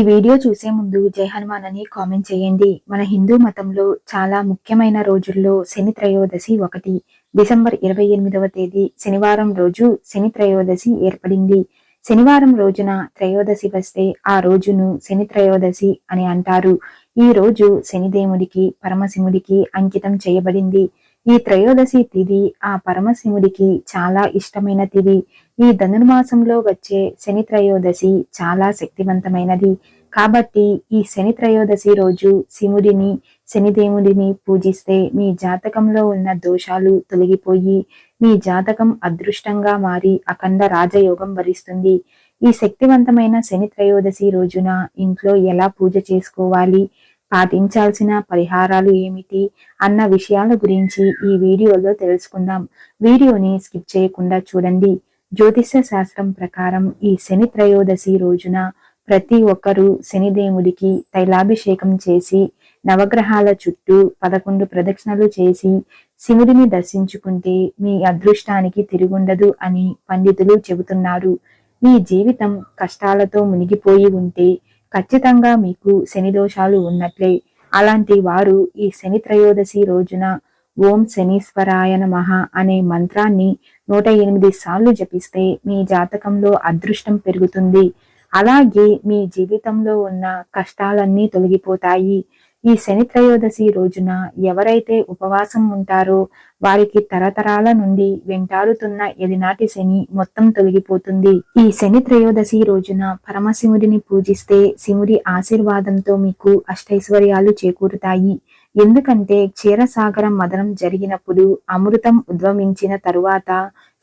ఈ వీడియో చూసే ముందు జై హనుమాన్ అని కామెంట్ చేయండి. మన హిందూ మతంలో చాలా ముఖ్యమైన రోజుల్లో శని త్రయోదశి ఒకటి. డిసెంబర్ ఇరవై ఎనిమిదవ తేదీ శనివారం రోజు శని త్రయోదశి ఏర్పడింది. శనివారం రోజున త్రయోదశి వస్తే ఆ రోజును శని త్రయోదశి అని అంటారు. ఈ రోజు శనిదేవుడికి పరమశివుడికి అంకితం చేయబడింది. ఈ త్రయోదశి తిథి ఆ పరమశివుడికి చాలా ఇష్టమైన తిథి ఈ ధనుర్మాసంలో వచ్చే శని త్రయోదశి చాలా శక్తివంతమైనది. కాబట్టి ఈ శని త్రయోదశి రోజు శివుడిని శనిదేవుడిని పూజిస్తే మీ జాతకంలో ఉన్న దోషాలు తొలగిపోయి మీ జాతకం అదృష్టంగా మారి అఖండ రాజయోగం వరిస్తుంది. ఈ శక్తివంతమైన శని త్రయోదశి రోజున ఇంట్లో ఎలా పూజ చేసుకోవాలి? పాటించాల్సిన పరిహారాలు ఏమిటి అన్న విషయాల గురించి ఈ వీడియోలో తెలుసుకుందాం. వీడియోని స్కిప్ చేయకుండా చూడండి. జ్యోతిష శాస్త్రం ప్రకారం ఈ శని త్రయోదశి రోజున ప్రతి ఒక్కరూ శనిదేవుడికి తైలాభిషేకం చేసి నవగ్రహాల చుట్టూ పదకొండు ప్రదక్షిణలు చేసి శివుడిని దర్శించుకుంటే మీ అదృష్టానికి తిరుగుండదు అని పండితులు చెబుతున్నారు. మీ జీవితం కష్టాలతో మునిగిపోయి ఉంటే ఖచ్చితంగా మీకు శని దోషాలు ఉన్నట్లే. అలాంటి వారు ఈ శని త్రయోదశి రోజున ఓం శనీశ్వరాయ నమః అనే మంత్రాన్ని నూట ఎనిమిది సార్లు జపిస్తే మీ జాతకంలో అదృష్టం పెరుగుతుంది. అలాగే మీ జీవితంలో ఉన్న కష్టాలన్నీ తొలగిపోతాయి. ఈ శని త్రయోదశి రోజున ఎవరైతే ఉపవాసం ఉంటారో వారికి తరతరాల నుండి వెంటాడుతున్న ఎదినాటి శని మొత్తం తొలగిపోతుంది. ఈ శని త్రయోదశి రోజున పరమశివుడిని పూజిస్తే శివుడి ఆశీర్వాదంతో మీకు అష్టైశ్వర్యాలు చేకూరుతాయి. ఎందుకంటే క్షీరసాగరం మదనం జరిగినప్పుడు అమృతం ఉద్భవించిన తరువాత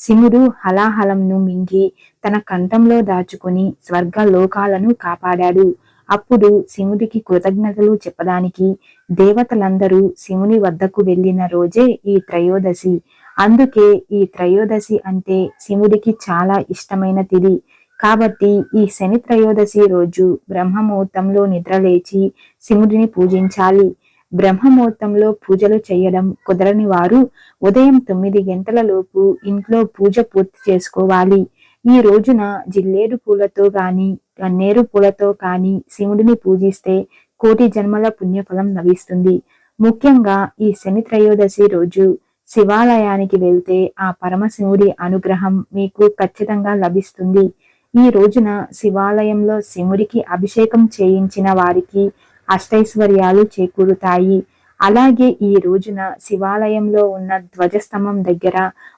శివుడు హలాహలంను మింగి తన కంఠంలో దాచుకుని స్వర్గ లోకాలను కాపాడాడు. అప్పుడు శివుడికి కృతజ్ఞతలు చెప్పడానికి దేవతలందరూ శివుని వద్దకు వెళ్ళిన రోజే ఈ త్రయోదశి. అందుకే ఈ త్రయోదశి అంటే శివుడికి చాలా ఇష్టమైన తిది కాబట్టి ఈ శని త్రయోదశి రోజు బ్రహ్మముహూర్తంలో నిద్రలేచి శివుడిని పూజించాలి. బ్రహ్మముహూర్తంలో పూజలు చేయడం కుదరని వారు ఉదయం తొమ్మిది గంటలలోపు ఇంట్లో పూజ పూర్తి చేసుకోవాలి. ఈ రోజున జిల్లేడు పూలతో గాని గన్నేరు పూలతో కాని శివుడిని పూజిస్తే కోటి జన్మల పుణ్యఫలం లభిస్తుంది. ముఖ్యంగా ఈ శని త్రయోదశి రోజు శివాలయానికి వెళ్తే ఆ పరమశివుడి అనుగ్రహం మీకు ఖచ్చితంగా లభిస్తుంది. ఈ రోజున శివాలయంలో శివుడికి అభిషేకం చేయించిన వారికి అష్టైశ్వర్యాలు చేకూరుతాయి. అలాగే ఈ రోజున శివాలయంలో ఉన్న ధ్వజస్తంభం దగ్గర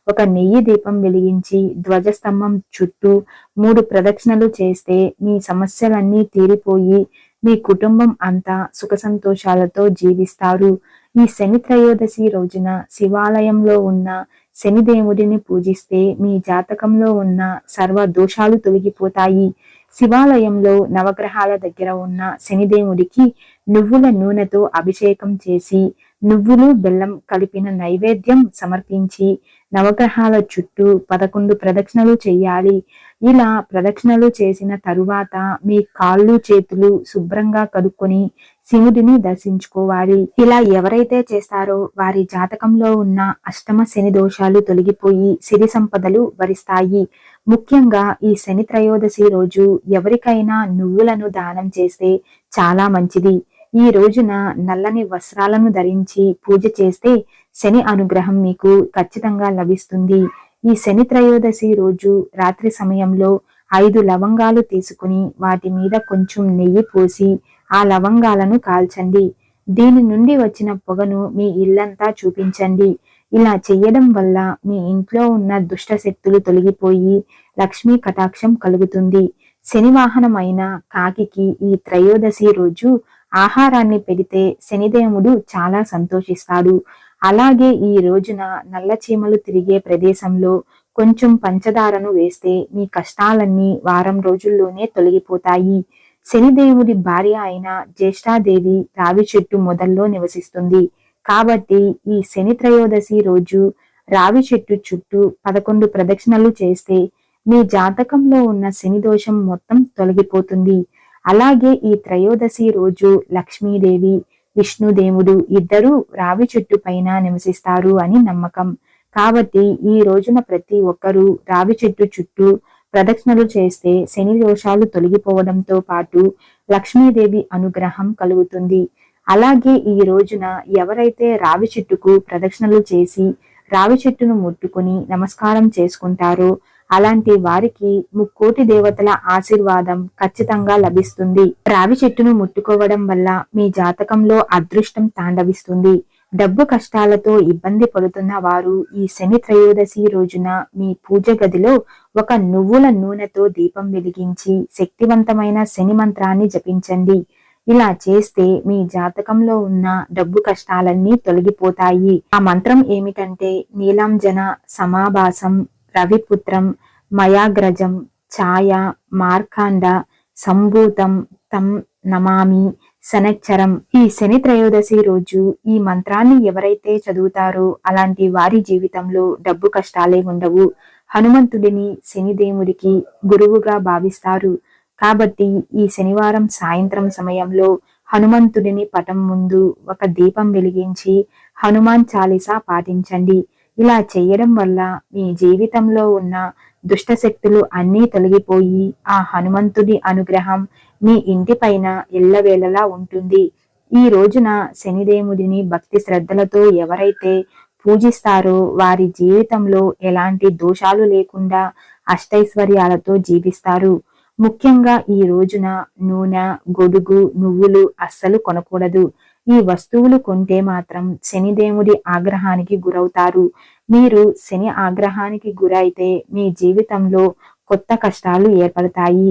ఒక నెయ్యి దీపం వెలిగించి ధ్వజస్తంభం చుట్టూ మూడు ప్రదక్షిణలు చేస్తే మీ సమస్యలన్నీ తీరిపోయి మీ కుటుంబం అంతా సుఖ సంతోషాలతో జీవిస్తారు. ఈ శని త్రయోదశి రోజున శివాలయంలో ఉన్న శనిదేవుడిని పూజిస్తే మీ జాతకంలో ఉన్న సర్వ దోషాలు తొలగిపోతాయి. శివాలయంలో నవగ్రహాల దగ్గర ఉన్న శనిదేవుడికి నువ్వుల నూనెతో అభిషేకం చేసి నువ్వులు బెల్లం కలిపిన నైవేద్యం సమర్పించి నవగ్రహాల చుట్టూ పదకొండు ప్రదక్షిణలు చేయాలి. ఇలా ప్రదక్షిణలు చేసిన తరువాత మీ కాళ్ళు చేతులు శుభ్రంగా కడుక్కొని శివుడిని దర్శించుకోవాలి. ఇలా ఎవరైతే చేస్తారో వారి జాతకంలో ఉన్న అష్టమ శని దోషాలు తొలగిపోయి సిరి సంపదలు వరిస్తాయి. ముఖ్యంగా ఈ శని త్రయోదశి రోజు ఎవరికైనా నువ్వులను దానం చేస్తే చాలా మంచిది. ఈ రోజున నల్లని వస్త్రాలను ధరించి పూజ చేస్తే శని అనుగ్రహం మీకు ఖచ్చితంగా లభిస్తుంది. ఈ శని త్రయోదశి రోజు రాత్రి సమయంలో ఐదు లవంగాలు తీసుకుని వాటి మీద కొంచెం నెయ్యి పోసి ఆ లవంగాలను కాల్చండి. దీని నుండి వచ్చిన పొగను మీ ఇల్లంతా చూపించండి. ఇలా చెయ్యడం వల్ల మీ ఇంట్లో ఉన్న దుష్ట శక్తులు తొలగిపోయి లక్ష్మీ కటాక్షం కలుగుతుంది. శనివాహనమైన కాకికి ఈ త్రయోదశి రోజు ఆహారాన్ని పెడితే శనిదేవుడు చాలా సంతోషిస్తాడు. అలాగే ఈ రోజున నల్ల చీమలు తిరిగే ప్రదేశంలో కొంచెం పంచదారను వేస్తే మీ కష్టాలన్నీ వారం రోజుల్లోనే తొలగిపోతాయి. శనిదేవుడి భార్య అయిన జ్యేష్ఠాదేవి రావి చెట్టు మొదల్లో నివసిస్తుంది. కాబట్టి ఈ శని త్రయోదశి రోజు రావి చెట్టు చుట్టూ పదకొండు ప్రదక్షిణలు చేస్తే మీ జాతకంలో ఉన్న శని దోషం మొత్తం తొలగిపోతుంది. అలాగే ఈ త్రయోదశి రోజు లక్ష్మీదేవి విష్ణుదేవుడు ఇద్దరూ రావి చెట్టు పైన నివసిస్తారు అని నమ్మకం. కాబట్టి ఈ రోజున ప్రతి ఒక్కరూ రావి చెట్టు చుట్టూ ప్రదక్షిణలు చేస్తే శని దోషాలు తొలగిపోవడంతో పాటు లక్ష్మీదేవి అనుగ్రహం కలుగుతుంది. అలాగే ఈ రోజున ఎవరైతే రావి చెట్టుకు ప్రదక్షిణలు చేసి రావి చెట్టును ముట్టుకుని నమస్కారం చేసుకుంటారో అలాంటి వారికి ముక్కోటి దేవతల ఆశీర్వాదం ఖచ్చితంగా లభిస్తుంది. రావి చెట్టును ముట్టుకోవడం వల్ల మీ జాతకంలో అదృష్టం తాండవిస్తుంది. డబ్బు కష్టాలతో ఇబ్బంది పడుతున్న వారు ఈ శని త్రయోదశి రోజున మీ పూజ గదిలో ఒక నువ్వుల నూనెతో దీపం వెలిగించి శక్తివంతమైన శని మంత్రాన్ని జపించండి. ఇలా చేస్తే మీ జాతకంలో ఉన్న డబ్బు కష్టాలన్నీ తొలగిపోతాయి. ఆ మంత్రం ఏమిటంటే నీలాంజన సమాభాసం రవిపుత్రం మయాగ్రజం ఛాయ మార్కాండ సంభూతం తం నమామి శనచ్చరం. ఈ శని త్రయోదశి రోజు ఈ మంత్రాన్ని ఎవరైతే చదువుతారో అలాంటి వారి జీవితంలో డబ్బు కష్టాలే ఉండవు. హనుమంతుడిని శనిదేవుడికి గురువుగా భావిస్తారు. కాబట్టి ఈ శనివారం సాయంత్రం సమయంలో హనుమంతుడిని పటం ముందు ఒక దీపం వెలిగించి హనుమాన్ చాలీసా పాటించండి. ఇలా చేయడం వల్ల మీ జీవితంలో ఉన్న దుష్ట శక్తులు అన్నీ తొలగిపోయి ఆ హనుమంతుడి అనుగ్రహం మీ ఇంటిపైన ఎల్లవేళలా ఉంటుంది. ఈ రోజున శనిదేవుడిని భక్తి శ్రద్ధలతో ఎవరైతే పూజిస్తారో వారి జీవితంలో ఎలాంటి దోషాలు లేకుండా అష్టైశ్వర్యాలతో జీవిస్తారు. ముఖ్యంగా ఈ రోజున నూనె గొడుగు నువ్వులు అస్సలు కొనకూడదు. ఈ వస్తువులు కొంటే మాత్రం శనిదేవుడి ఆగ్రహానికి గురవుతారు. మీరు శని ఆగ్రహానికి గురైతే మీ జీవితంలో కొత్త కష్టాలు ఏర్పడతాయి.